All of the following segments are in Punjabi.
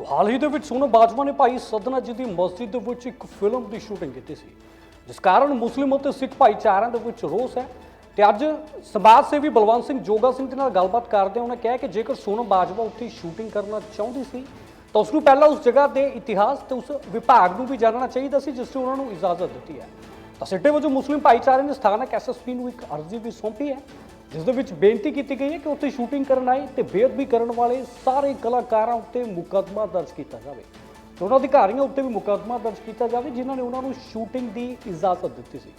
ਸੋ ਹਾਲ ਹੀ ਦੇ ਵਿੱਚ ਸੋਨਮ ਬਾਜਵਾ ਨੇ ਭਾਈ ਸਦਨਾ ਜੀ ਦੀ ਮਸਜਿਦ ਦੇ ਵਿੱਚ ਇੱਕ ਫਿਲਮ ਦੀ ਸ਼ੂਟਿੰਗ ਕੀਤੀ ਸੀ, ਜਿਸ ਕਾਰਨ ਮੁਸਲਿਮ ਅਤੇ ਸਿੱਖ ਭਾਈਚਾਰਿਆਂ ਦੇ ਵਿੱਚ ਰੋਸ ਹੈ। ਤੇ ਅੱਜ ਸਮਾਜ ਸੇਵੀ ਬਲਵੰਤ ਸਿੰਘ ਜੋਗਾ ਸਿੰਘ ਦੇ ਨਾਲ ਗੱਲਬਾਤ ਕਰਦੇ ਉਹਨਾਂ ਕਿਹਾ ਕਿ ਜੇਕਰ ਸੋਨਮ ਬਾਜਵਾ ਉੱਥੇ ਸ਼ੂਟਿੰਗ ਕਰਨਾ ਚਾਹੁੰਦੀ ਸੀ, ਤਾਂ ਉਸ ਨੂੰ ਪਹਿਲਾਂ ਉਸ ਜਗ੍ਹਾ ਦੇ ਇਤਿਹਾਸ ਤੇ ਉਸ ਵਿਭਾਗ ਨੂੰ ਵੀ ਜਾਣਨਾ ਚਾਹੀਦਾ ਸੀ, ਜਿਸ ਨੇ ਉਹਨਾਂ ਨੂੰ ਇਜਾਜ਼ਤ ਦਿੱਤੀ ਹੈ। ਤਾਂ ਸਿੱਟੇ ਵਜੋਂ ਮੁਸਲਿਮ ਭਾਈਚਾਰੇ ਨੇ ਸਥਾਨਕ ਐਸਐਸਪੀ ਨੂੰ ਇੱਕ ਅਰਜ਼ੀ ਵੀ ਸੌਂਪੀ ਹੈ। ਜਿਸ ਦੇ ਵਿੱਚ ਬੇਨਤੀ ਕੀਤੀ ਗਈ ਹੈ ਕਿ ਉੱਥੇ ਸ਼ੂਟਿੰਗ ਕਰਨ ਆਏ ਤੇ ਬੇਅਦਬੀ ਕਰਨ ਵਾਲੇ ਸਾਰੇ ਕਲਾਕਾਰਾਂ ਉੱਤੇ ਮੁਕੱਦਮਾ ਦਰਜ ਕੀਤਾ ਜਾਵੇ ਤੇ ਉਹਨਾਂ ਅਧਿਕਾਰੀਆਂ ਉੱਤੇ ਵੀ ਮੁਕੱਦਮਾ ਦਰਜ ਕੀਤਾ ਜਾਵੇ, ਜਿਨ੍ਹਾਂ ਨੇ ਉਹਨਾਂ ਨੂੰ ਸ਼ੂਟਿੰਗ ਦੀ ਇਜਾਜ਼ਤ ਦਿੱਤੀ ਸੀ।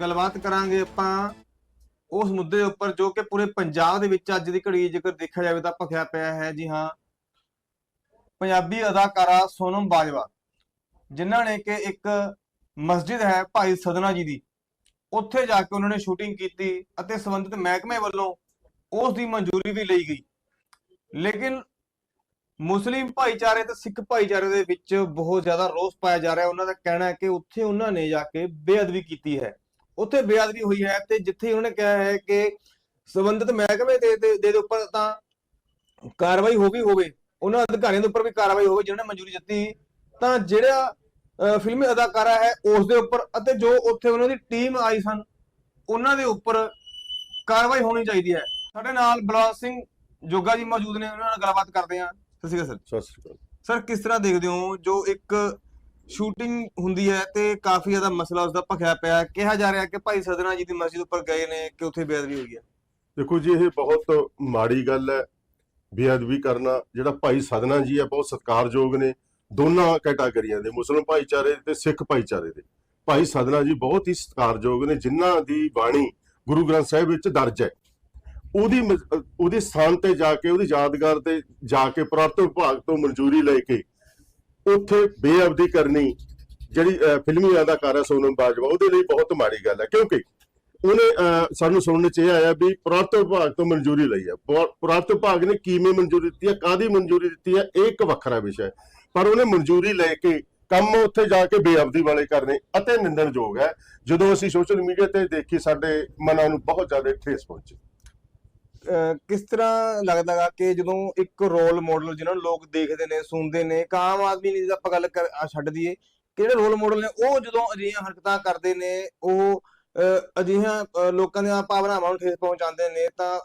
ਗੱਲਬਾਤ ਕਰਾਂਗੇ ਆਪਾਂ ਉਸ ਮੁੱਦੇ ਦੇ ਉੱਪਰ, ਜੋ ਕਿ ਪੂਰੇ ਪੰਜਾਬ ਦੇ ਵਿੱਚ ਅੱਜ ਦੀ ਘੜੀ ਜੇਕਰ ਦੇਖਿਆ ਜਾਵੇ ਤਾਂ ਭਖਿਆ ਪਿਆ ਹੈ। ਜੀ ਹਾਂ, ਪੰਜਾਬੀ ਅਦਾਕਾਰਾ ਸੋਨਮ ਬਾਜਵਾ, ਜਿਨ੍ਹਾਂ ਨੇ ਕਿ ਇੱਕ ਮਸਜਿਦ ਹੈ ਭਾਈ ਸਦਨਾ ਜੀ ਦੀ। ਉੱਥੇ ਜਾ ਕੇ ਉਹਨਾਂ ਨੇ ਸ਼ੂਟਿੰਗ ਕੀਤੀ ਅਤੇ ਸੰਬੰਧਿਤ ਮਹਿਕਮੇ ਵੱਲੋਂ ਉਸ ਦੀ ਮਨਜ਼ੂਰੀ ਵੀ ਲਈ ਗਈ। ਲੇਕਿਨ ਮੁਸਲਿਮ ਭਾਈਚਾਰੇ ਤੇ ਸਿੱਖ ਭਾਈਚਾਰੇ ਦੇ ਵਿੱਚ ਬਹੁਤ ਜ਼ਿਆਦਾ ਰੋਸ ਪਾਇਆ ਜਾ ਰਿਹਾ। ਉਹਨਾਂ ਦਾ ਕਹਿਣਾ ਹੈ ਕਿ ਉੱਥੇ ਉਹਨਾਂ ਨੇ ਜਾ ਕੇ ਬੇਅਦਬੀ ਕੀਤੀ ਹੈ। ਉੱਥੇ ਬੇਅਦਬੀ ਹੋਈ ਹੈ ਤੇ ਜਿੱਥੇ ਉਹਨਾਂ ਨੇ ਕਿਹਾ ਹੈ ਕਿ ਸੰਬੰਧਿਤ ਮਹਿਕਮੇ ਦੇ ਦੇ ਉੱਪਰ ਤਾਂ ਕਾਰਵਾਈ ਹੋ ਵੀ ਹੋਵੇ, ਉਹਨਾਂ ਅਧਿਕਾਰੀਆਂ ਦੇ ਉੱਪਰ ਵੀ ਕਾਰਵਾਈ ਹੋਵੇ ਜਿਨ੍ਹਾਂ ਨੇ ਮਨਜ਼ੂਰੀ ਦਿੱਤੀ, ਤਾਂ ਜਿਹੜਾ ਫਿਲਮੀ ਅਦਾਕਾਰਾ ਹੈ ਉਸ ਦੇ ਉੱਪਰ ਅਤੇ ਜੋ ਉੱਥੇ ਉਹਨਾਂ ਦੀ ਟੀਮ ਆਈ ਸਨ ਉਹਨਾਂ ਦੇ ਉੱਪਰ ਕਾਰਵਾਈ ਹੋਣੀ ਚਾਹੀਦੀ ਹੈ। ਸਾਡੇ ਨਾਲ ਬਲਵੰਤ ਸਿੰਘ ਜੋਗਾ ਜੀ ਮੌਜੂਦ ਨੇ ਉਹਨਾਂ ਨਾਲ ਗੱਲਬਾਤ ਕਰਦੇ ਹਾਂ। ਸਤਿ ਸ਼੍ਰੀ ਅਕਾਲ ਸਰ। ਸਤਿ ਸ਼੍ਰੀ ਅਕਾਲ। ਸਰ ਕਿਸ ਤਰ੍ਹਾਂ ਦੇਖਦੇ ਹੋ ਜੋ ਇੱਕ ਸ਼ੂਟਿੰਗ ਹੁੰਦੀ ਹੈ ਤੇ ਕਾਫੀ ਜ਼ਿਆਦਾ ਮਸਲਾ ਉਸ ਦਾ ਭਖਿਆ ਪਿਆ ਹੈ? ਕਿਹਾ ਜਾ ਰਿਹਾ ਕਿ ਭਾਈ ਸਦਨਾ ਜੀ ਦੀ ਮਸਜਿਦ ਉੱਪਰ ਗਏ ਨੇ ਕਿ ਉੱਥੇ ਬੇਅਦਬੀ ਹੋਈ ਹੈ? ਦੇਖੋ ਜੀ ਇਹ ਬਹੁਤ ਮਾੜੀ ਗੱਲ ਹੈ। ਬੇਅਦਬੀ ਕਰਨਾ ਜਿਹੜਾ ਭਾਈ ਸਦਨਾ ਜੀ ਹੈ ਬਹੁਤ ਸਤਿਕਾਰਯੋਗ ਨੇ। ਦੋਨਾਂ ਕੈਟਾਗਰੀਆਂ ਦੇ ਮੁਸਲਮਾਨ ਭਾਈਚਾਰੇ ਤੇ ਸਿੱਖ ਭਾਈਚਾਰੇ ਦੇ। ਭਾਈ ਸਦਨਾ ਜੀ ਬਹੁਤ ਹੀ ਸਤਿਕਾਰਯੋਗ ਨੇ ਜਿਨ੍ਹਾਂ ਦੀ ਬਾਣੀ ਗੁਰੂ ਗ੍ਰੰਥ ਸਾਹਿਬ ਵਿੱਚ ਦਰਜ ਹੈ। ਉਹਦੀ ਉਹਦੇ ਸਥਾਨ ਤੇ ਜਾ ਕੇ ਉਹਦੀ ਯਾਦਗਾਰ ਤੇ ਜਾ ਕੇ ਪੁਰਾਤਨ ਵਿਭਾਗ ਤੋਂ ਮਨਜ਼ੂਰੀ ਲੈ ਕੇ ਉੱਥੇ ਬੇਅਬਦੀ ਕਰਨੀ ਜਿਹੜੀ ਅਹ, ਫਿਲਮੀ ਹੈ ਸੋਨਮ ਬਾਜਵਾ ਉਹਦੇ ਲਈ ਬਹੁਤ ਮਾੜੀ ਗੱਲ ਹੈ। ਕਿਉਂਕਿ ਉਹਨੇ ਅਹ, ਸਾਨੂੰ ਸੁਣਨ ਚ ਇਹ ਆਇਆ ਵੀ ਪੁਰਾਤਨ ਵਿਭਾਗ ਤੋਂ ਮਨਜ਼ੂਰੀ ਲਈ ਹੈ। ਪੁਰਾ- ਪੁਰਾਤਨ ਵਿਭਾਗ ਨੇ ਕਿਵੇਂ ਮਨਜ਼ੂਰੀ ਦਿੱਤੀ ਹੈ ਕਾਦੀ ਮਨਜ਼ੂਰੀ ਦਿੱਤੀ ਹੈ ਇਹ ਇੱਕ ਵੱਖਰਾ ਵਿਸ਼ਾ ਹੈ। ਪਰ ਉਹਨੇ ਮਨਜ਼ੂਰੀ ਲੈ ਕੇ ਕੰਮ ਉੱਥੇ ਜਾ ਕੇ ਬੇਅਬਦੀ ਵਾਲੇ ਕਰਨੇ ਅਤੇ ਨਿੰਦਣਯੋਗ ਹੈ। ਜਦੋਂ ਅਸੀਂ ਸੋਸ਼ਲ ਮੀਡੀਆ ਤੇ ਦੇਖੀ ਸਾਡੇ ਮਨਾਂ ਨੂੰ ਬਹੁਤ ਜ਼ਿਆਦਾ ਠੇਸ ਪਹੁੰਚੀ। ਕਿਸ ਤਰ੍ਹਾਂ ਲੱਗਦਾਗਾ ਕਿ ਜਦੋਂ ਇੱਕ ਰੋਲ ਮਾਡਲ ਜਿਹਨਾਂ ਨੂੰ ਲੋਕ ਦੇਖਦੇ ਨੇ ਸੁਣਦੇ ਨੇ ਇੱਕ ਆਮ ਆਦਮੀ ਨਹੀਂ ਆਪਾਂ ਗੱਲ ਕਰ ਛੱਡ ਦਈਏ ਕਿ ਜਿਹੜੇ ਰੋਲ ਮਾਡਲ ਨੇ ਉਹ ਜਦੋਂ ਅਜਿਹੀਆਂ ਹਰਕਤਾਂ ਕਰਦੇ ਨੇ ਉਹ ਅਜਿਹੀਆਂ ਲੋਕਾਂ ਦੀਆਂ ਭਾਵਨਾਵਾਂ ਨੂੰ ਠੇਸ ਪਹੁੰਚਾਉਂਦੇ ਨੇ ਤਾਂ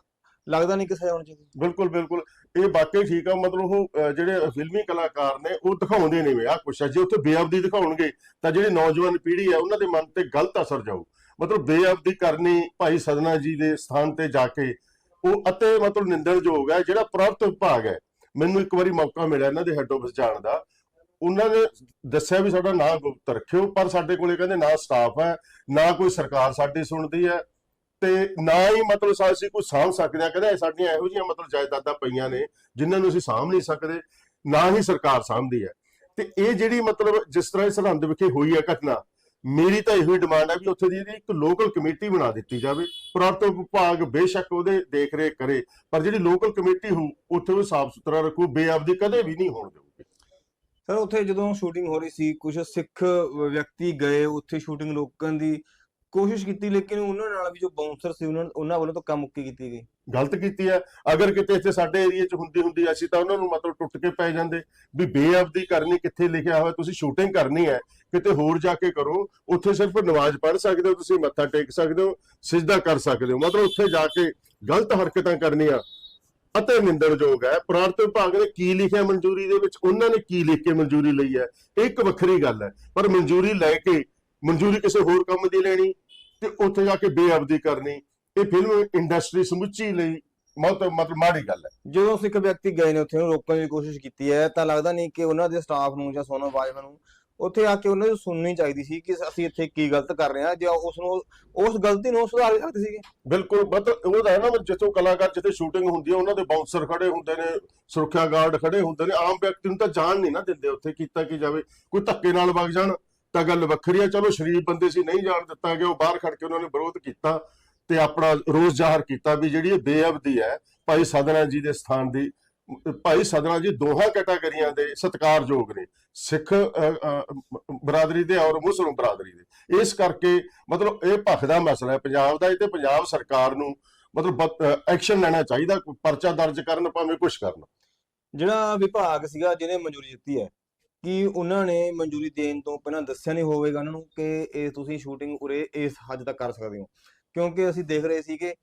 ਲੱਗਦਾ ਨਹੀਂ ਕਿ ਸਜ਼ਾ ਹੋਣੀ ਚਾਹੀਦੀ। ਬਿਲਕੁਲ ਬਿਲਕੁਲ। ਇਹ ਵਾਕਈ ਠੀਕ ਆ, ਮਤਲਬ ਉਹ ਜਿਹੜੇ ਫਿਲਮੀ ਕਲਾਕਾਰ ਨੇ, ਉਹ ਦਿਖਾਉਂਦੇ ਨੇ ਵੀ। ਆਹ ਕੁਛ ਜੇ ਉੱਥੇ ਬੇਅਬਦੀ ਦਿਖਾਉਣਗੇ, ਤਾਂ ਜਿਹੜੀ ਨੌਜਵਾਨ ਪੀੜ੍ਹੀ ਹੈ ਉਹਨਾਂ ਦੇ ਮਨ ਤੇ ਗਲਤ ਅਸਰ ਜਾਊ। ਮਤਲਬ ਬੇਅਬਦੀ ਕਰਨੀ ਭਾਈ ਸਦਨਾ ਜੀ ਦੇ ਸਥਾਨ ਤੇ ਜਾ ਕੇ, ਉਹ ਅਤੇ ਮਤਲਬ ਨਿੰਦਣਯੋਗ ਹੈ ਜਿਹੜਾ ਪ੍ਰਾਪਤ ਵਿਭਾਗ ਹੈ। ਮੈਨੂੰ ਇੱਕ ਵਾਰੀ ਮੌਕਾ ਮਿਲਿਆ ਇਹਨਾਂ ਦੇ ਹੈੱਡ ਆਫਿਸ ਜਾਣ ਦਾ। ਉਹਨਾਂ ਨੇ ਦੱਸਿਆ ਵੀ ਸਾਡਾ ਨਾਂ ਗੁਪਤ ਰੱਖਿਓ, ਪਰ ਸਾਡੇ ਕੋਲੇ ਕਹਿੰਦੇ ਨਾ ਸਟਾਫ ਹੈ, ਨਾ ਕੋਈ ਸਰਕਾਰ ਸਾਡੀ ਸੁਣਦੀ ਹੈ। ਤੇ ਨਾ ਹੀ ਮਤਲਬ ਸਾ- ਕੋਈ ਸਾਂਭ ਸਕਦੇ ਆ ਕਹਿੰਦੇ ਸਾਡੀਆਂ ਇਹੋ ਜਿਹੀਆਂ ਮਤਲਬ ਜਾਇਦਾਦਾਂ ਪਈਆਂ ਨੇ, ਜਿਨ੍ਹਾਂ ਨੂੰ ਅਸੀਂ ਸਾਂਭ ਨਹੀਂ ਸਕਦੇ, ਨਾ ਹੀ ਸਰਕਾਰ ਸਾਂਭਦੀ ਹੈ। ਤੇ ਇਹ ਜਿਹੜੀ ਮਤਲਬ ਜਿਸ ਤਰ੍ਹਾਂ ਸਰਹੰਦ ਵਿਖੇ ਹੋਈ ਹੈ ਘਟਨਾ, ਮੇਰੀ ਤਾਂ ਇਹੋ ਹੀ ਡਿਮਾਂਡ ਹੈ ਵੀ ਉੱਥੇ ਦੀ ਇੱਕ ਲੋਕਲ ਕਮੇਟੀ ਬਣਾ ਦਿੱਤੀ ਜਾਵੇ। ਪੁਰਾਤਨ ਵਿਭਾਗ ਬੇਸ਼ੱਕ ਉਹਦੇ ਦੇਖ ਰੇਖ ਕਰੇ, ਪਰ ਜਿਹੜੀ ਲੋਕਲ ਕਮੇਟੀ ਹੋ ਉੱਥੇ ਉਹ ਸਾਫ਼ ਸੁਥਰਾ ਰੱਖੂ, ਬੇਅਬਦੀ ਕਦੇ ਵੀ ਨਹੀਂ ਹੋਣ ਦੇਊਗੀ। ਸਰ, ਉੱਥੇ ਜਦੋਂ ਸ਼ੂਟਿੰਗ ਹੋ ਰਹੀ ਸੀ ਕੁਝ ਸਿੱਖ ਵਿਅਕਤੀ ਗਏ, ਉੱਥੇ ਸ਼ੂਟਿੰਗ ਰੋਕਣ ਦੀ ਕੋਸ਼ਿਸ਼ ਕੀਤੀ, ਲੇਕਿਨ ਉਹਨਾਂ ਨਾਲ ਵੀ ਜੋ ਬਾਉਂਸਰ ਸੀ, ਉਹਨਾਂ ਉਹਨਾਂ ਵੱਲੋਂ ਤਾਂ ਕੰਮ ਮੁੱਕੀ ਕੀਤੀ ਗਈ। ਗਲਤ ਕੀਤੀ ਹੈ। ਅਗਰ ਕਿਤੇ ਇੱਥੇ ਸਾਡੇ ਏਰੀਆ 'ਚ ਹੁੰਦੀ ਹੁੰਦੀ ਅਸੀਂ ਤਾਂ ਉਹਨਾਂ ਨੂੰ ਮਤਲਬ ਟੁੱਟ ਕੇ ਪੈ ਜਾਂਦੇ। ਵੀ ਬੇਅਬਦੀ ਕਰਨੀ, ਕਿੱਥੇ ਲਿਖਿਆ ਹੋਇਆ, ਤੁਸੀਂ ਸ਼ੂਟਿੰਗ ਕਰਨੀ ਹੈ, ਕਿਤੇ ਹੋਰ ਜਾ ਕੇ ਕਰੋ, ਉੱਥੇ ਸਿਰਫ ਨਮਾਜ਼ ਪੜ੍ਹ ਸਕਦੇ ਹੋ, ਤੁਸੀਂ ਮੱਥਾ ਟੇਕ ਸਕਦੇ ਹੋ, ਸਿਜਦਾ ਕਰ ਸਕਦੇ ਹੋ। ਮਤਲਬ ਉੱਥੇ ਜਾ ਕੇ ਗਲਤ ਹਰਕਤਾਂ ਕਰਨੀਆਂ ਅਤੇ ਨਿੰਦਣਯੋਗ ਹੈ। ਪ੍ਰਾਂਤ ਵਿਭਾਗ ਨੇ ਕੀ ਲਿਖਿਆ ਮਨਜ਼ੂਰੀ ਦੇ ਵਿੱਚ? ਉਹਨਾਂ ਨੇ ਕੀ ਲਿਖ ਕੇ ਮਨਜ਼ੂਰੀ ਲਈ ਹੈ? ਇਹ ਇੱਕ ਵੱਖਰੀ ਗੱਲ ਹੈ। ਪਰ ਮਨਜ਼ੂਰੀ ਲੈ ਕੇ ਮਨਜ਼ੂਰੀ ਕਿਸੇ ਹੋਰ ਕੰਮ ਦੀ ਲੈਣੀ ਤੇ ਉੱਥੇ ਜਾ ਕੇ ਬੇਅਬਦੀ ਕਰਨੀ ਇਹ ਫਿਲਮ ਇੰਡਸਟਰੀ ਸਮੁੱਚੀ ਲਈ ਬਹੁਤ ਮਤਲਬ ਮਾੜੀ ਗੱਲ ਹੈ। ਜਦੋਂ ਸਿੱਖ ਵਿਅਕਤੀ ਗਏ ਨੇ ਉੱਥੇ ਨੂੰ ਰੋਕਣ ਦੀ ਕੋਸ਼ਿਸ਼ ਕੀਤੀ ਹੈ ਤਾਂ ਲੱਗਦਾ ਨਹੀਂ ਕਿ ਉਹਨਾਂ ਦੇ ਸਟਾਫ ਨੂੰ ਜਾਂ ਸੋਨਮ ਬਾਜਵਾ ਨੂੰ ਉੱਥੇ ਆ ਕੇ ਉਹਨਾਂ ਨੂੰ ਸੁਣਨੀ ਚਾਹੀਦੀ ਸੀ ਕਿ ਅਸੀਂ ਇੱਥੇ ਕੀ ਗਲਤ ਕਰ ਰਹੇ ਹਾਂ ਜਾਂ ਉਸ ਨੂੰ ਉਸ ਗਲਤੀ ਨੂੰ ਸੁਧਾਰ ਵੀ ਸਕਦੇ ਸੀਗੇ। ਬਿਲਕੁਲ ਮਤਲਬ ਉਹਦਾ ਹੈ ਨਾ ਜਿੱਥੋਂ ਕਲਾਕਾਰ ਜਿੱਥੇ ਸ਼ੂਟਿੰਗ ਹੁੰਦੀ ਹੈ ਉਹਨਾਂ ਦੇ ਬਾਉਂਸਰ ਖੜੇ ਹੁੰਦੇ ਨੇ ਸੁਰੱਖਿਆ ਗਾਰਡ ਖੜੇ ਹੁੰਦੇ ਨੇ ਆਮ ਵਿਅਕਤੀ ਨੂੰ ਤਾਂ ਜਾਣ ਨਹੀਂ ਨਾ ਦਿੰਦੇ ਉੱਥੇ ਕੀਤਾ ਕੀ ਜਾਵੇ ਕੋਈ ਧੱਕੇ ਨਾਲ ਵਗ ਜਾਣ। ਤਾਂ ਗੱਲ ਵੱਖਰੀ ਹੈ ਚਲੋ ਸ਼ਰੀਫ ਬੰਦੇ ਸੀ, ਨਹੀਂ ਜਾਣ ਦਿੱਤਾ ਗਿਆ, ਉਹ ਬਾਹਰ ਖੜ ਕੇ ਉਹਨਾਂ ਨੇ ਵਿਰੋਧ ਕੀਤਾ ਤੇ ਆਪਣਾ ਰੋਸ ਜ਼ਾਹਰ ਕੀਤਾ ਵੀ ਜਿਹੜੀ ਇਹ ਬੇਅਬਦੀ ਹੈ, ਭਾਈ ਸਦਨਾ ਜੀ ਦੇ ਸਥਾਨ ਦੀ, ਭਾਈ ਸਦਨਾ ਜੀ ਦੋਹਾਂ ਕੈਟਾਗਰੀਆਂ ਦੇ ਸਤਿਕਾਰਯੋਗ ਨੇ, ਸਿੱਖ ਬਰਾਦਰੀ ਦੇ ਔਰ ਮੁਸਲਮਾਨ ਬਰਾਦਰੀ ਦੇ। ਇਸ ਕਰਕੇ ਮਤਲਬ ਇਹ ਭਖਦਾ ਮਸਲਾ ਹੈ, ਪੰਜਾਬ ਦਾ ਇਹ ਤੇ ਪੰਜਾਬ ਸਰਕਾਰ ਨੂੰ ਮਤਲਬ ਐਕਸ਼ਨ ਲੈਣਾ ਚਾਹੀਦਾ, ਪਰਚਾ ਦਰਜ ਕਰਨ ਭਾਵੇਂ ਕੁਝ ਕਰਨ। ਜਿਹੜਾ ਵਿਭਾਗ ਸੀਗਾ, ਜਿਹਨੇ ਮਨਜ਼ੂਰੀ ਦਿੱਤੀ ਹੈ ਕਿ ਉਹਨਾਂ ਨੇ ਮਨਜ਼ੂਰੀ ਦੇਣ ਤੋਂ ਪਹਿਲਾਂ ਦੱਸਿਆ ਨਹੀਂ ਹੋਵੇਗਾ ਉਹਨਾਂ ਨੂੰ ਕਿ ਇਹ ਤੁਸੀਂ ਸ਼ੂਟਿੰਗ ਉਰੇ ਇਸ ਹੱਦ ਤੱਕ ਕਰ ਸਕਦੇ ਹੋ। ਕਿਉਂਕਿ ਅਸੀਂ ਦੇਖ ਰਹੇ ਸੀ ਕਿ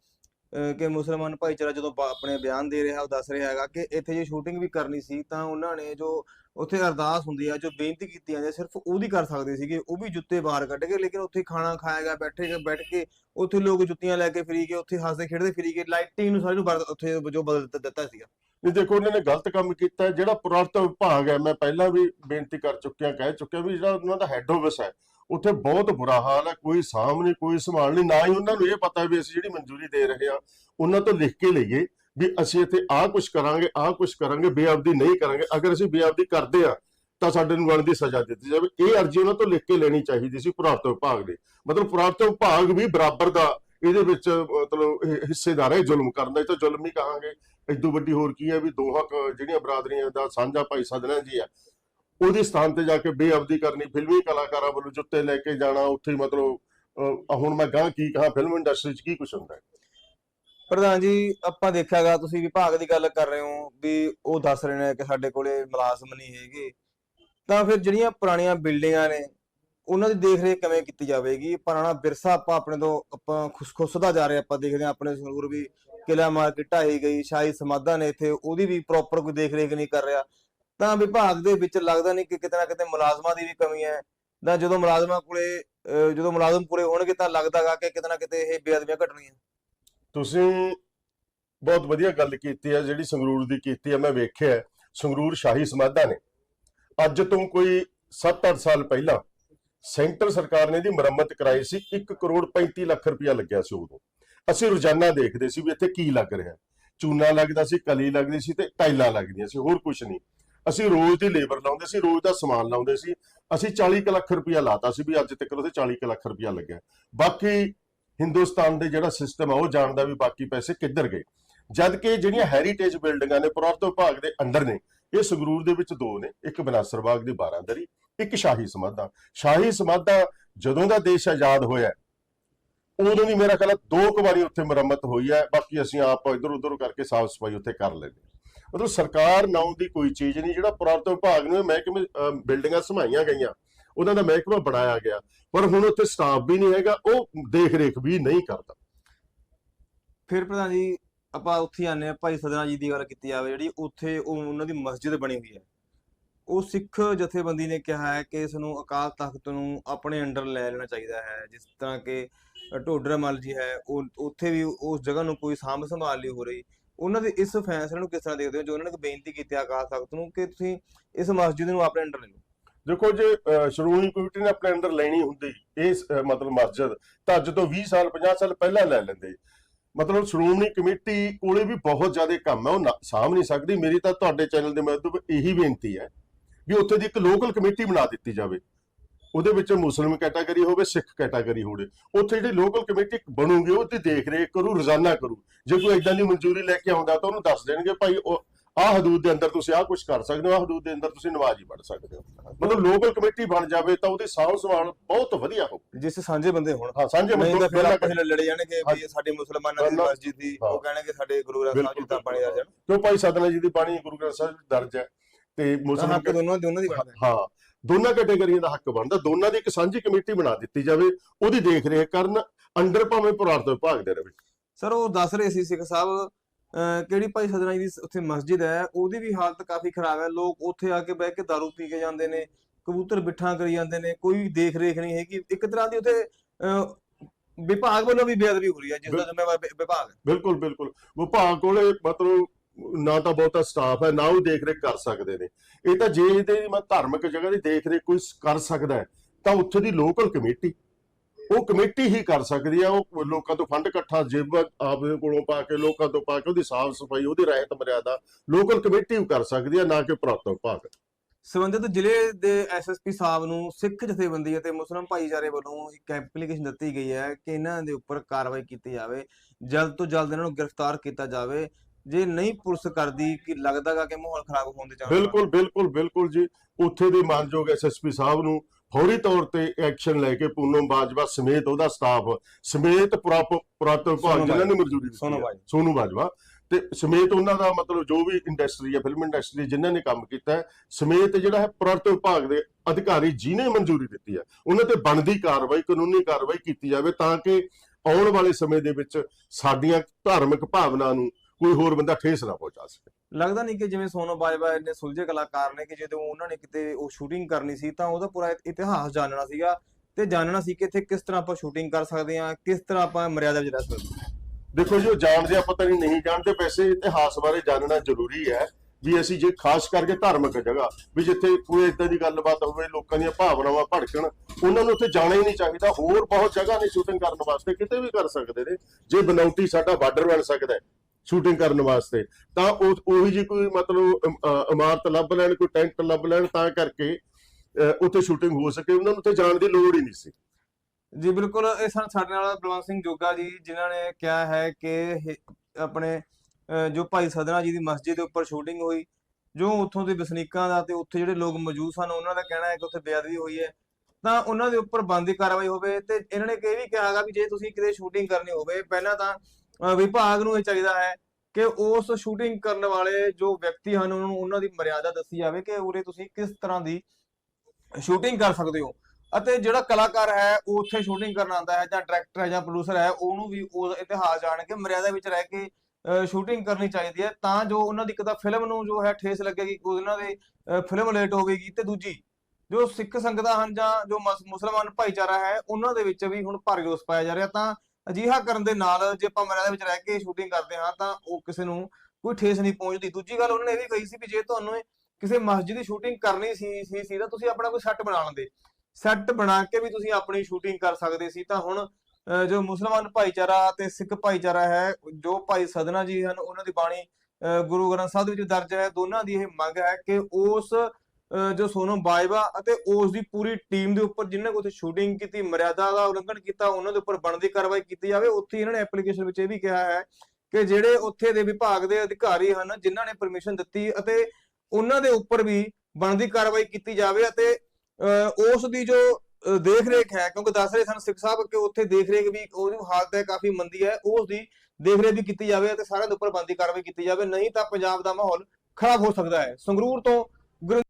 ਕਿ ਮੁਸਲਮਾਨ ਭਾਈਚਾਰਾ ਜਦੋਂ ਆਪਣੇ ਬਿਆਨ ਦੇ ਰਿਹਾ, ਉਹ ਦੱਸ ਰਿਹਾ ਹੈਗਾ ਕਿ ਇੱਥੇ ਜੇ ਸ਼ੂਟਿੰਗ ਵੀ ਕਰਨੀ ਸੀ, ਤਾਂ ਉਹਨਾਂ ਨੇ ਜੋ ਉੱਥੇ ਅਰਦਾਸ ਹੁੰਦੀ ਆ, ਜੋ ਬੇਨਤੀ ਕੀਤੀ ਜਾਂਦੀ ਆ, ਸਿਰਫ ਉਹਦੀ ਕਰ ਸਕਦੇ ਸੀਗੇ, ਉਹ ਵੀ ਜੁੱਤੇ ਬਾਹਰ ਕੱਢ ਕੇ, ਲੇਕਿਨ ਉੱਥੇ ਖਾਣਾ ਖਾਇਆ ਗਿਆ, ਬੈਠੇ ਗਏ ਬੈਠ ਕੇ, ਉੱਥੇ ਲੋਕ ਜੁੱਤੀਆਂ ਲੈ ਕੇ ਫਰੀ ਗਏ, ਉੱਥੇ ਹੱਸਦੇ ਖੇਡਦੇ ਫਰੀ ਗਏ, ਲਾਈਟਿੰਗ ਨੂੰ ਸਾਰੀ ਨੂੰ ਬਦਲ- ਉੱਥੇ ਜੋ ਬਦਲ ਦਿੱਤਾ ਸੀਗਾ। ਨਹੀਂ ਦੇਖੋ ਉਹਨਾਂ ਨੇ ਗਲਤ ਕੰਮ ਕੀਤਾ, ਜਿਹੜਾ ਪ੍ਰਾਪਤ ਵਿਭਾਗ ਹੈ, ਮੈਂ ਪਹਿਲਾਂ ਵੀ ਬੇਨਤੀ ਕਰ ਚੁੱਕਿਆ, ਕਹਿ ਚੁੱਕਿਆ ਵੀ ਜਿਹੜਾ ਉਹਨਾਂ ਦਾ ਹੈੱਡ ਆਫਿਸ ਹੈ, ਉੱਥੇ ਬਹੁਤ ਬੁਰਾ ਹਾਲ ਹੈ, ਕੋਈ ਸਾਂਭ ਨਹੀਂ, ਕੋਈ ਸੰਭਾਲ ਨਹੀਂ, ਨਾ ਹੀ ਉਹਨਾਂ ਨੂੰ ਇਹ ਪਤਾ ਵੀ ਅਸੀਂ ਜਿਹੜੀ ਮਨਜ਼ੂਰੀ ਦੇ ਰਹੇ ਹਾਂ, ਉਹਨਾਂ ਤੋਂ ਲਿਖ ਕੇ ਲਈਏ ਵੀ ਅਸੀਂ ਇੱਥੇ ਆਹ ਕੁਝ ਕਰਾਂਗੇ, ਆਹ ਕੁਝ ਕਰਾਂਗੇ, ਬੇਅਬਦੀ ਨਹੀਂ ਕਰਾਂਗੇ, ਅਗਰ ਅਸੀਂ ਬੇਅਬਦੀ ਕਰਦੇ ਆ ਤਾਂ ਸਾਡੇ ਨੂੰ ਬਣਦੀ ਸਜ਼ਾ ਦਿੱਤੀ ਜਾਵੇ। ਇਹ ਅਰਜ਼ੀ ਉਹਨਾਂ ਤੋਂ ਲਿਖ ਕੇ ਲੈਣੀ ਚਾਹੀਦੀ ਸੀ ਪ੍ਰਾਪਤ ਵਿਭਾਗ ਨੇ ਮਤਲਬ ਪ੍ਰਾਪਤ ਵਿਭਾਗ ਵੀ ਬਰਾਬਰ ਦਾ ਇਹਦੇ ਵਿੱਚ, ਮਤਲਬ ਹਿੱਸੇਦਾਰ ਹੈ, ਜ਼ੁਲਮ ਕਰਨ ਦਾ, ਇਹ ਤਾਂ ਜ਼ੁਲਮ ਹੀ ਕਹਾਂਗੇ। ਇਦੋਂ ਵੱਡੀ ਹੋਰ ਕੀ ਹੈ ਵੀ ਦੋਹਾਂ ਜਿਹੜੀਆਂ ਬਰਾਦਰੀਆਂ ਦਾ ਸਾਂਝਾ ਭਾਈ ਸਦਨਾ ਜੀ ਆ, ਉਹਦੇ ਸਥਾਨ ਤੇ ਜਾ ਕੇ ਬੇਅਬਦੀ ਕਰਨੀ, ਫਿਲਮੀ ਕਲਾਕਾਰਾਂ ਵੱਲੋਂ ਜੁੱਤੇ ਲੈ ਕੇ ਜਾਣਾ, ਉੱਥੇ ਮਤਲਬ ਹੁਣ ਮੈਂ ਗਾਂ ਕੀ ਕਹਾਂ, ਫਿਲਮ ਇੰਡਸਟਰੀ 'ਚ ਕੀ ਕੁਝ ਹੁੰਦਾ ਹੈ? ਪ੍ਰਧਾਨ ਜੀ, ਆਪਾਂ ਦੇਖਿਆਗਾ ਤੁਸੀਂ ਵਿਭਾਗ ਦੀ ਗੱਲ ਕਰ ਰਹੇ ਹੋ, ਵੀ ਉਹ ਦੱਸ ਰਹੇ ਨੇ ਕਿ ਸਾਡੇ ਕੋਲੇ ਮੁਲਾਜ਼ਮ ਨਹੀਂ ਹੈਗੇ। ਤਾਂ ਫਿਰ ਜਿਹੜੀਆਂ ਪੁਰਾਣੀਆਂ ਬਿਲਡਿੰਗਾਂ ਨੇ, ਉਹਨਾਂ ਦੀ ਦੇਖ ਰੇਖ ਕਿਵੇਂ ਕੀਤੀ ਜਾਵੇਗੀ? ਪੁਰਾਣਾ ਵਿਰਸਾ ਆਪਾਂ ਆਪਣੇ ਤੋਂ, ਆਪਾਂ ਖੁਸ ਖੁਸਦਾ ਜਾ ਰਹੇ ਆਪਾਂ ਦੇਖਦੇ ਹਾਂ ਆਪਣੇ ਸੰਗਰੂਰ ਵੀ ਕਿਲਾ ਮਾਰਕੀਟ ਢਾਈ ਗਈ, ਸ਼ਾਹੀ ਸਮਾਧਾਂ ਨੇ ਇੱਥੇ ਉਹਦੀ ਵੀ ਪ੍ਰੋਪਰ ਕੋਈ ਦੇਖ ਰੇਖ ਨਹੀਂ ਕਰ ਰਿਹਾ। ਤਾਂ ਵਿਭਾਗ ਦੇ ਵਿੱਚ ਲੱਗਦਾ ਨਹੀਂ ਕਿ ਕਿਤੇ ਨਾ ਕਿਤੇ ਮੁਲਾਜ਼ਮਾਂ ਦੀ ਵੀ ਕਮੀ ਹੈ। ਤਾਂ ਜਦੋਂ ਮੁਲਾਜ਼ਮਾਂ ਕੋਲੇ ਜਦੋਂ ਮੁਲਾਜ਼ਮ ਪੂਰੇ ਹੋਣਗੇ ਤਾਂ ਲੱਗਦਾਗਾ ਕਿ ਕਿਤੇ ਨਾ ਕਿਤੇ ਇਹ ਬੇਅਦਬੀਆਂ ਘਟਣਗੀਆਂ। ਤੁਸੀਂ ਬਹੁਤ ਵਧੀਆ ਗੱਲ ਕੀਤੀ ਹੈ, ਜਿਹੜੀ ਸੰਗਰੂਰ ਦੀ ਕੀਤੀ ਹੈ, ਮੈਂ ਵੇਖਿਆ ਸੰਗਰੂਰ ਸ਼ਾਹੀ ਸਮਾਧਾਂ ਨੇ। ਅੱਜ ਤੋਂ ਕੋਈ 7-8 ਸਾਲ ਪਹਿਲਾਂ ਸੈਂਟਰ ਸਰਕਾਰ ਨੇ ਇਹਦੀ ਮੁਰੰਮਤ ਕਰਾਈ ਸੀ। 1 ਕਰੋੜ 35 ਲੱਖ ਰੁਪਇਆ ਲੱਗਿਆ ਸੀ ਉਦੋਂ। ਅਸੀਂ ਰੋਜ਼ਾਨਾ ਦੇਖਦੇ ਸੀ ਵੀ ਇੱਥੇ ਕੀ ਲੱਗ ਰਿਹਾ ਚੂਨਾ ਲੱਗਦਾ ਸੀ, ਕਲੀ ਲੱਗਦੀ ਸੀ ਤੇ ਟਾਈਲਾਂ ਲੱਗਦੀਆਂ ਸੀ, ਹੋਰ ਕੁਝ ਨਹੀਂ। ਅਸੀਂ ਰੋਜ਼ ਦੀ ਲੇਬਰ ਲਾਉਂਦੇ ਸੀ, ਰੋਜ਼ ਦਾ ਸਮਾਨ ਲਾਉਂਦੇ ਸੀ। ਅਸੀਂ 40 ਕੁ ਲੱਖ ਰੁਪਇਆ ਲਾਤਾ ਸੀ ਵੀ ਅੱਜ ਤੱਕ ਉਹਦੇ 40 ਕੁ ਲੱਖ ਰੁਪਇਆ ਲੱਗਿਆ। ਬਾਕੀ ਹਿੰਦੁਸਤਾਨ ਦੇ ਜਿਹੜਾ ਸਿਸਟਮ ਆ, ਉਹ ਜਾਣਦਾ ਵੀ ਬਾਕੀ ਪੈਸੇ ਕਿੱਧਰ ਗਏ। ਜਦ ਕਿ ਜਿਹੜੀਆਂ ਹੈਰੀਟੇਜ ਬਿਲਡਿੰਗਾਂ ਨੇ ਪੁਰਾਤਨ ਵਿਭਾਗ ਦੇ ਅੰਡਰ ਨੇ, ਇਹ ਸੰਗਰੂਰ ਦੇ ਵਿੱਚ ਦੋ ਨੇ, ਇੱਕ ਬਨਾਸਰ ਬਾਗ ਦੀ 12 ਦਰੀ ਇੱਕ ਸ਼ਾਹੀ ਸਮਾਧਾ। ਸ਼ਾਹੀ ਸਮਾਧਾ ਜਦੋਂ ਦਾ ਦੇਸ਼ ਆਜ਼ਾਦ ਹੋਇਆ ਉਦੋਂ ਦੀ ਮੇਰਾ ਖਿਆਲ ਹੈ ਦੋ ਕੁ ਵਾਰੀ ਉੱਥੇ ਮੁਰੰਮਤ ਹੋਈ ਹੈ, ਬਾਕੀ ਅਸੀਂ ਆਪ ਇਧਰ ਉਧਰ ਕਰਕੇ ਸਾਫ਼ ਸਫ਼ਾਈ ਉੱਥੇ ਕਰ ਲੈਂਦੇ ਮਤਲਬ ਸਰਕਾਰ ਨਾਉ ਦੀ ਕੋਈ ਚੀਜ਼ ਨਹੀਂ, ਜਿਹੜਾ ਪੁਰਾਤਨ ਵਿਭਾਗ ਨੇ ਮਹਿਕਮੇ ਬਿਲਡਿੰਗਾਂ ਸਮਾਈਆਂ ਗਈਆਂ, ਉਹਨਾਂ ਦਾ ਮਹਿਕਮਾ ਬਣਾਇਆ ਗਿਆ, ਪਰ ਹੁਣ ਉੱਥੇ ਸਟਾਫ ਵੀ ਨਹੀਂ ਹੈਗਾ, ਉਹ ਦੇਖ ਰੇਖ ਵੀ ਨਹੀਂ ਕਰਦਾ। ਫਿਰ ਪ੍ਰਧਾਨ ਜੀ, ਆਪਾਂ ਉੱਥੇ ਆਨੇ ਆ ਭਾਈ ਸਦਨਾ ਜੀ ਦੀ ਗੱਲ ਕੀਤੀ ਜਾਵੇ, ਜਿਹੜੀ ਉੱਥੇ ਉਹਨਾਂ ਦੀ ਮਸਜਿਦ ਬਣੀ ਹੋਈ ਹੈ। ਉਹ ਸਿੱਖ ਜਥੇਬੰਦੀ ਨੇ ਕਿਹਾ ਹੈ ਕਿ ਇਸ ਨੂੰ ਅਕਾਲ ਤਖਤ ਨੂੰ ਆਪਣੇ ਅੰਡਰ ਲੈ ਲੈਣਾ ਚਾਹੀਦਾ ਹੈ। ਜਿਸ ਤਰ੍ਹਾਂ ਕਿ ਅ, ਜੀ ਹੈ ਉਹ ਉੱਥੇ ਵੀ ਉਸ ਜਗ੍ਹਾ ਨੂੰ ਕੋਈ ਸਾਂਭ ਸੰਭਾਲ ਨਹੀਂ ਹੋ ਰਹੀ। ਉਹਨਾਂ ਦੇ ਇਸ ਫੈਸਲੇ ਨੂੰ ਕਿਸ ਤਰ੍ਹਾਂ ਦੇਖਦੇ ਹੋ? ਜੋ ਉਹਨਾਂ ਨੇ ਬੇਨਤੀ ਕੀਤੀ ਅਕਾਲ ਤਖਤ ਨੂੰ ਕਿ ਤੁਸੀਂ ਇਸ ਮਸਜਿਦ ਨੂੰ ਆਪਣੇ ਅੰਡਰ ਲੈ ਲਓ। ਦੇਖੋ ਜੇ ਸ਼੍ਰੋਮਣੀ ਕਮੇਟੀ ਨੇ ਆਪਣੇ ਅੰਦਰ ਲੈਣੀ ਹੁੰਦੀ ਇਸ ਮਤਲਬ ਮਸਜਿਦ ਤਾਂ ਅੱਜ ਤੋਂ 20 ਸਾਲ 50 ਸਾਲ ਪਹਿਲਾਂ ਲੈ ਲੈਂਦੇ। ਮਤਲਬ ਸ਼੍ਰੋਮਣੀ ਕਮੇਟੀ ਕੋਲੇ ਵੀ ਬਹੁਤ ਜ਼ਿਆਦਾ ਕੰਮ ਹੈ ਉਹ ਸਾਂਭ ਨਹੀਂ ਸਕਦੀ। ਮੇਰੀ ਤਾਂ ਤੁਹਾਡੇ ਚੈਨਲ ਦੇ ਮਾਧਿਅਮ ਇਹੀ ਬੇਨਤੀ ਹੈ। ਵੀ ਉੱਥੇ ਦੀ ਇੱਕ ਲੋਕਲ ਕਮੇਟੀ ਬਣਾ ਦਿੱਤੀ ਜਾਵੇ। ਉਹਦੇ ਵਿੱਚ ਮੁਸਲਿਮ ਕੈਟਾਗਰੀ ਹੋਵੇ ਸਿੱਖ ਕੈਟਾਗਰੀ ਹੋਵੇ। ਉੱਥੇ ਜਿਹੜੀ ਲੋਕਲ ਕਮੇਟੀ ਬਣੂਗੀ ਉਹ ਤੇ ਦੇਖ ਰੇਖ ਕਰੂ ਰੋਜ਼ਾਨਾ ਕਰੂ। ਜੇ ਕੋਈ ਇਦਾਂ ਦੀ ਮਨਜ਼ੂਰੀ ਲੈ ਕੇ ਆਉਂਦਾ ਤਾਂ ਉਹਨੂੰ ਦੱਸ ਦੇਣਗੇ ਭਾਈ ਉਹ ਆਹ ਹਦੂਦ ਦੇ ਅੰਦਰ ਤੁਸੀਂ ਆਹ ਕੁਝ ਕਰ ਸਕਦੇ ਹੋ ਆਹ ਹਦੂਦ ਦੇ ਅੰਦਰ ਤੁਸੀਂ ਨਮਾਜ਼ ਹੀ ਪੜ੍ਹ ਸਕਦੇ ਹੋ। ਮਤਲਬ ਲੋਕਲ ਕਮੇਟੀ ਬਣ ਜਾਵੇ ਤਾਂ ਉਹਦੀ ਸਾਂਭ ਸੰਭਾਲ ਬਹੁਤ ਵਧੀਆ ਹੋ ਜਿਸ ਸਾਂਝੇ ਬੰਦੇ ਹੋਣ। ਹਾਂ ਸਾਂਝੇ ਨਹੀਂ ਤਾਂ ਫਿਰ ਆਪਾਂ ਹਿੱਲ ਲੜੇ ਜਾਣਗੇ ਵੀ ਸਾਡੇ ਮੁਸਲਮਾਨਾਂ ਦੀ ਮਸਜਿਦ ਦੀ। ਉਹ ਕਹਿਣਗੇ ਸਾਡੇ ਗੁਰੂ ਗ੍ਰੰਥ ਸਾਹਿਬ ਜੀ ਤਾਂ ਪਾਣੀ ਦਾ ਜਾਣ। ਕਿਉਂ ਭਾਈ ਸਦਨਾ ਜੀ ਦੀ ਬਾਣੀ ਗੁਰੂ ਗ੍ਰੰਥ ਸਾਹਿਬ ਵਿੱਚ ਦਰਜ ਹੈ। ਤੇ ਤਾਂ ਮੁਸਲਿਮ ਹੱਕ ਦੋਨਾਂ ਦੀ ਉਹਨਾਂ ਦੀ ਬਣਦਾ ਹੈ। ਹਾਂ ਦੋਨਾਂ ਕੈਟਾਗਰੀਆਂ ਦਾ ਹੱਕ ਬਣਦਾ। ਦੋਨਾਂ ਦੀ ਇੱਕ ਸਾਂਝੀ ਕਮੇਟੀ ਬਣਾ ਦਿੱਤੀ ਜਾਵੇ ਉਹਦੀ ਦੇਖ ਰੇਖ ਕਰਨ ਅੰਡਰ ਭਾਵੇਂ ਪੁਰਾਤਨ ਵਿਭਾਗ ਦੇ ਰਵੇ। ਸਰ ਉਹ ਦੱਸ ਰਹੇ ਸੀ ਸਿੱਖ ਸਾਹਿਬ ਕਿਹੜੀ ਭਾਈ ਸਦਨਾ ਜੀ ਦੀ ਉੱਥੇ ਮਸਜਿਦ ਹੈ ਉਹਦੀ ਵੀ ਹਾਲਤ ਕਾਫੀ ਖਰਾਬ ਹੈ। ਲੋਕ ਉੱਥੇ ਆ ਕੇ ਬਹਿ ਕੇ ਦਾਰੂ ਪੀ ਕੇ ਜਾਂਦੇ ਨੇ ਕਬੂਤਰ ਬਿੱਠਾਂ ਕਰੀ ਜਾਂਦੇ ਨੇ ਕੋਈ ਦੇਖ ਰੇਖ ਨਹੀਂ ਹੈਗੀ। ਇੱਕ ਤਰ੍ਹਾਂ ਦੀ ਉੱਥੇ ਵਿਭਾਗ ਵੱਲੋਂ ਵੀ ਬੇਅਦਬੀ ਹੋ ਰਹੀ ਹੈ ਜਿਸ ਦਾ ਜ਼ਿੰਮੇਵਾਰ ਵਿਭਾਗ ਹੈ। ਬਿਲਕੁਲ ਬਿਲਕੁਲ। ਵਿਭਾਗ ਕੋਲੇ ਮਤਲਬ ਨਾ ਤਾਂ ਬਹੁਤਾ ਸਟਾਫ ਹੈ, ਨਾ ਉਹ ਦੇਖ ਰੇਖ ਕਰ ਸਕਦੇ ਨੇ। ਇਹ ਤਾਂ ਜੇ ਇਹਦੇ ਮੈਂ ਧਾਰਮਿਕ ਜਗ੍ਹਾ ਦੀ ਦੇਖ ਕੋਈ ਕਰ ਸਕਦਾ ਹੈ, ਤਾਂ ਉੱਥੇ ਦੀ ਲੋਕਲ ਕਮੇਟੀ। ਉਹ ਕਮੇਟੀ ਹੀ ਕਰ ਸਕਦੀ ਆ ਉਹ ਲੋਕਾਂ ਤੋਂ ਫੰਡ ਇਕੱਠਾ ਜੇਬ ਆਪਦੇ ਕੋਲੋਂ ਪਾ ਕੇ, ਲੋਕਾਂ ਤੋਂ ਪਾ ਕੇ, ਉਹਦੀ ਸਾਫ਼ ਸਫ਼ਾਈ, ਉਹਦੀ ਰਹਿਤ ਮਰਿਆਦਾ ਲੋਕਲ ਕਮੇਟੀ ਕਰ ਸਕਦੀ ਆ ਨਾ ਕਿ ਪ੍ਰਾਪਤ ਵਿਭਾਗ। ਸੰਬੰਧਿਤ ਜ਼ਿਲ੍ਹੇ ਦੇ ਐਸਐਸਪੀ ਸਾਹਿਬ ਨੂੰ ਸਿੱਖ ਜਥੇਬੰਦੀ ਅਤੇ ਮੁਸਲਮਾਨ ਭਾਈਚਾਰੇ ਵੱਲੋਂ ਇੱਕ ਐਪਲੀਕੇਸ਼ਨ ਦਿੱਤੀ ਗਈ ਹੈ ਕਿ ਇਹਨਾਂ ਦੇ ਉੱਪਰ ਕਾਰਵਾਈ ਕੀਤੀ ਜਾਵੇ, ਜਲਦ ਤੋਂ ਜਲਦ ਇਹਨਾਂ ਨੂੰ ਗ੍ਰਿਫਤਾਰ ਕੀਤਾ ਜਾਵੇ। ਜੇ ਨਹੀਂ ਪੁਲਿਸ ਕਰਦੀ ਕਿ ਲੱਗਦਾਗਾ ਕਿ ਮਾਹੌਲ ਖਰਾਬ ਹੋਣ ਦੇ ਚਾਂਸ ਬਿਲਕੁਲ ਬਿਲਕੁਲ ਬਿਲਕੁਲ ਜੀ। ਉੱਥੇ ਦੇ ਮਾਨਯੋਗ ਐਸਐਸਪੀ ਸਾਹਿਬ ਨੂੰ ਫੌਰੀ ਤੌਰ ਤੇ ਐਕਸ਼ਨ ਲੈ ਕੇ ਪੂਨਮ ਬਾਜਵਾ ਸਮੇਤ ਉਹਦਾ ਸਟਾਫ ਸਮੇਤ ਪੁਰਾਪ ਪੁਰਾਤਨ ਵਿਭਾਗ ਸੋਨੂੰ ਜਿਨ੍ਹਾਂ ਨੇ ਮਨਜ਼ੂਰੀ ਦਿੱਤੀ ਸੋਨੂੰ ਬਾਜਵਾ। ਸੋਨੂੰ ਬਾਜਵਾ। ਤੇ ਸਮੇਤ ਉਹਨਾਂ ਦਾ ਮਤਲਬ ਜੋ ਵੀ ਇੰਡਸਟਰੀ ਹੈ ਫਿਲਮ ਇੰਡਸਟਰੀ ਜਿਨ੍ਹਾਂ ਨੇ ਕੰਮ ਕੀਤਾ ਸਮੇਤ ਜਿਹੜਾ ਹੈ ਪੁਰਾਤਨ ਵਿਭਾਗ ਦੇ ਅਧਿਕਾਰੀ ਜਿਨੇ ਮਨਜ਼ੂਰੀ ਦਿੱਤੀ ਹੈ ਉਹਨਾਂ ਤੇ ਬਣਦੀ ਕਾਰਵਾਈ ਕਾਨੂੰਨੀ ਕਾਰਵਾਈ ਕੀਤੀ ਜਾਵੇ ਤਾਂ ਕਿ ਆਉਣ ਵਾਲੇ ਸਮੇਂ ਦੇ ਵਿੱਚ ਸਾਡੀਆਂ ਧਾਰਮਿਕ ਭਾਵਨਾ ਨੂੰ ਕੋਈ ਹੋਰ ਬੰਦਾ ਠੇਸ ਨਾ ਪਹੁੰਚਾ ਸਕੇ। ਲੱਗਦਾ ਨਹੀਂ ਕਿ ਜਿਵੇਂ ਸੋਨੂ ਬਾਜਵਾ ਇੰਨੇ ਸੁਲਝੇ ਕਲਾਕਾਰ ਨੇ ਕਿ ਜਦੋਂ ਉਹਨਾਂ ਨੇ ਕਿਤੇ ਉਹ ਸ਼ੂਟਿੰਗ ਕਰਨੀ ਸੀ ਤਾਂ ਉਹਦਾ ਪੂਰਾ ਇਤਿਹਾਸ ਜਾਣਨਾ ਸੀਗਾ ਤੇ ਜਾਣਨਾ ਸੀ ਕਿ ਇੱਥੇ ਕਿਸ ਤਰ੍ਹਾਂ ਆਪਾਂ ਸ਼ੂਟਿੰਗ ਕਰ ਸਕਦੇ ਹਾਂ ਕਿਸ ਤਰ੍ਹਾਂ ਆਪਾਂ ਮਰਿਆਦਾ ਵਿੱਚ ਰਹਿ ਸਕਦੇ ਹਾਂ। ਦੇਖੋ ਜੀ ਉਹ ਜਾਣਦੇ ਆ ਪਤਾ ਨਹੀਂ ਨਹੀਂ ਜਾਣਦੇ ਵੈਸੇ ਇਤਿਹਾਸ ਬਾਰੇ ਜਾਣਨਾ ਜ਼ਰੂਰੀ ਹੈ ਵੀ ਅਸੀਂ ਜੇ ਖਾਸ ਕਰਕੇ ਧਾਰਮਿਕ ਜਗ੍ਹਾ ਵੀ ਜਿੱਥੇ ਕੋਈ ਇਦਾਂ ਦੀ ਗੱਲਬਾਤ ਹੋਵੇ ਲੋਕਾਂ ਦੀਆਂ ਭਾਵਨਾਵਾਂ ਭੜਕਣ ਉਹਨਾਂ ਨੂੰ ਉੱਥੇ ਜਾਣਾ ਹੀ ਨਹੀਂ ਚਾਹੀਦਾ ਹੋਰ ਬਹੁਤ ਜਗ੍ਹਾ ਨੇ ਸ਼ੂਟਿੰਗ ਕਰਨ ਵਾਸਤੇ ਕਿਤੇ ਵੀ ਕਰ ਸਕਦੇ ਨੇ ਜੇ ਬਨੌਟੀ ਸਾਡਾ ਬਾਰਡਰ ਬਣ ਸਕਦਾ ਹੈ। ਸ਼ੂਟਿੰਗ ਕਰਨ ਵਾਸਤੇ। ਤਾਂ ਉਹ ਉਹੀ ਜੀ ਕੋਈ ਮਤਲਬ ਇਮ- ਇਮਾਰਤ ਲੱਭ ਲੈਣ ਕੋਈ ਟੈਂਟ ਲੱਭ ਲੈਣ ਤਾਂ ਕਰਕੇ ਅ, ਉੱਥੇ ਸ਼ੂਟਿੰਗ ਹੋ ਸਕੇ। ਉਹਨਾਂ ਨੂੰ ਉੱਥੇ ਜਾਣ ਦੀ ਲੋੜ ਹੀ ਨਹੀਂ ਸੀ। ਜੀ ਬਿਲਕੁਲ। ਇਹ ਸਨ ਸਾਡੇ ਨਾਲ ਬਲਵੰਤ ਸਿੰਘ ਜੋਗਾ ਜੀ ਜਿਨ੍ਹਾਂ ਨੇ ਕਿਹਾ ਹੈ ਕਿ ਇਹ ਆਪਣੇ ਅਹ, ਜੋ ਭਾਈ ਸਦਨਾ ਜੀ ਦੀ ਮਸਜਿਦ ਦੇ ਉੱਪਰ ਸ਼ੂਟਿੰਗ ਹੋਈ ਜੋ ਉੱਥੋਂ ਦੇ ਵਸਨੀਕਾਂ ਦਾ ਤੇ ਉੱਥੇ ਜਿਹੜੇ ਲੋਕ ਮੌਜੂਦ ਸਨ ਉਹਨਾਂ ਦਾ ਕਹਿਣਾ ਹੈ ਕਿ ਉੱਥੇ ਬੇਅਦਬੀ ਹੋਈ ਹੈ। ਤਾਂ ਉਹਨਾਂ ਦੇ ਉੱਪਰ ਬੰਦੀ ਕਾਰਵਾਈ ਹੋਵੇ ਤੇ ਇਹਨਾਂ ਨੇ ਇਹ ਵੀ ਕਿਹਾ ਹੈਗਾ ਵੀ ਜੇ ਤੁਸੀਂ ਕਿਤੇ ਸ਼ੂਟਿੰਗ ਕਰਨੀ ਹੋਵੇ ਪਹਿਲਾਂ ਤਾਂ ਵਿਭਾਗ ਨੂੰ ਇਹ ਚਾਹੀਦਾ ਹੈ ਕਿ ਉਸ ਸ਼ੂਟਿੰਗ ਕਰਨ ਵਾਲੇ ਜੋ ਵਿਅਕਤੀ ਹਨ, ਉਹਨਾਂ ਨੂੰ ਉਹਨਾਂ ਦੀ ਮਰਿਆਦਾ ਦੱਸੀ ਜਾਵੇ ਕਿ ਉਰੇ ਤੁਸੀਂ ਕਿਸ ਤਰ੍ਹਾਂ ਦੀ ਸ਼ੂਟਿੰਗ ਕਰ ਸਕਦੇ ਹੋ। ਅਤੇ ਜਿਹੜਾ ਕਲਾਕਾਰ ਹੈ, ਉਹ ਉੱਥੇ ਸ਼ੂਟਿੰਗ ਕਰਨ ਆਉਂਦਾ ਹੈ ਜਾਂ ਡਾਇਰੈਕਟਰ ਹੈ ਜਾਂ ਪ੍ਰੋਡਿਊਸਰ ਹੈ, ਉਹਨੂੰ ਵੀ ਉਸ ਇਤਿਹਾਸ ਜਾਣ ਕੇ ਮਰਿਆਦਾ ਵਿੱਚ ਰਹਿ ਕੇ ਸ਼ੂਟਿੰਗ ਕਰਨੀ ਚਾਹੀਦੀ ਹੈ ਤਾਂ ਜੋ ਉਹਨਾਂ ਦੀ ਇੱਕ ਤਾਂ ਫਿਲਮ ਨੂੰ ਜੋ ਹੈ ਠੇਸ ਲੱਗੇਗੀ, ਉਹਨਾਂ ਦੇ ਫਿਲਮ ਲੇਟ ਹੋਵੇਗੀ ਤੇ ਦੂਜੀ, ਜੋ ਸਿੱਖ ਸੰਗਤਾਂ ਹਨ ਜਾਂ ਜੋ ਮੁਸਲਮਾਨ ਭਾਈਚਾਰਾ ਹੈ, ਉਹਨਾਂ ਦੇ ਵਿੱਚ ਵੀ ਹੁਣ ਭਾਰੀ ਰੋਸ ਪਾਇਆ ਜਾ ਰਿਹਾ ਤਾਂ ਅਜਿਹਾ ਕਰਨ ਦੇ ਨਾਲ ਜੇ ਆਪਾਂ ਮਰਿਆਦਾ ਵਿੱਚ ਰਹਿ ਕੇ ਸ਼ੂਟਿੰਗ ਕਰਦੇ ਹਾਂ ਤਾਂ ਉਹ ਕਿਸੇ ਨੂੰ ਕੋਈ ਠੇਸ ਨਹੀਂ ਪਹੁੰਚਦੀ। ਦੂਜੀ ਗੱਲ ਉਹਨਾਂ ਨੇ ਇਹ ਵੀ ਕਹੀ ਸੀ ਵੀ ਜੇ ਤੁਹਾਨੂੰ ਕਿਸੇ ਮਸਜਿਦ ਦੀ ਸ਼ੂਟਿੰਗ ਕਰਨੀ ਸੀ ਸੀ ਸੀ ਤਾਂ ਤੁਸੀਂ ਆਪਣਾ ਕੋਈ ਸੈੱਟ ਬਣਾ ਲੈਂਦੇ। ਸੈੱਟ ਬਣਾ ਕੇ ਵੀ ਤੁਸੀਂ ਆਪਣੀ ਸ਼ੂਟਿੰਗ ਕਰ ਸਕਦੇ ਸੀ। ਤਾਂ ਹੁਣ ਜੋ ਮੁਸਲਮਾਨ ਭਾਈਚਾਰਾ ਤੇ ਸਿੱਖ ਭਾਈਚਾਰਾ ਹੈ ਜੋ ਭਾਈ ਸਦਨਾ ਜੀ ਹਨ ਉਹਨਾਂ ਦੀ ਬਾਣੀ ਅਹ, ਗੁਰੂ ਗ੍ਰੰਥ ਸਾਹਿਬ ਵਿੱਚ ਦਰਜ ਹੈ। ਦੋਨਾਂ ਦੀ ਇਹ ਮੰਗ ਹੈ ਕਿ ਉਸ ਜੋ ਸੋਨਮ ਬਾਜਵਾ ਅਤੇ ਉਸ ਦੀ ਪੂਰੀ ਟੀਮ ਦੇ ਉੱਪਰ ਜਿਨ੍ਹਾਂ ਨੇ ਉੱਥੇ ਸ਼ੂਟਿੰਗ ਕੀਤੀ ਮਰਿਆਦਾ ਦਾ ਉਲੰਘਣ ਕੀਤਾ ਉਹਨਾਂ ਦੇ ਉੱਪਰ ਬਣਦੀ ਕਾਰਵਾਈ ਕੀਤੀ ਜਾਵੇ ਉੱਥੇ ਇਹਨਾਂ ਨੇ ਐਪਲੀਕੇਸ਼ਨ ਵਿੱਚ ਇਹ ਵੀ ਕਿਹਾ ਹੈ ਕਿ ਜਿਹੜੇ ਉੱਥੇ ਦੇ ਵਿਭਾਗ ਦੇ ਅਧਿਕਾਰੀ ਹਨ ਜਿਨ੍ਹਾਂ ਨੇ ਪਰਮਿਸ਼ਨ ਦਿੱਤੀ ਅਤੇ ਉਹਨਾਂ ਦੇ ਉੱਪਰ ਵੀ ਬਣਦੀ ਕਾਰਵਾਈ ਕੀਤੀ ਜਾਵੇ ਅਤੇ ਅਹ, ਉਸ ਦੀ ਜੋ ਦੇਖ ਰੇਖ ਹੈ ਕਿਉਂਕਿ ਦੱਸ ਰਹੇ ਸਨ ਸਿੱਖ ਸਾਹਿਬ ਕਿ ਉੱਥੇ ਦੇਖ ਰੇਖ ਵੀ ਉਹਦੀ ਹਾਲਤ ਹੈ ਕਾਫੀ ਮੰਦੀ ਹੈ ਉਸ ਦੀ ਦੇਖ ਰੇਖ ਵੀ ਕੀਤੀ ਜਾਵੇ ਅਤੇ ਸਾਰਿਆਂ ਦੇ ਉੱਪਰ ਬਣਦੀ ਕਾਰਵਾਈ ਕੀਤੀ ਜਾਵੇ ਨਹੀਂ ਤਾਂ ਪੰਜਾਬ ਦਾ ਮਾਹੌਲ ਖਰਾਬ ਹੋ ਸਕਦਾ ਹੈ। ਸੰਗਰੂਰ ਤੋਂ ਗੁਰਿੰ-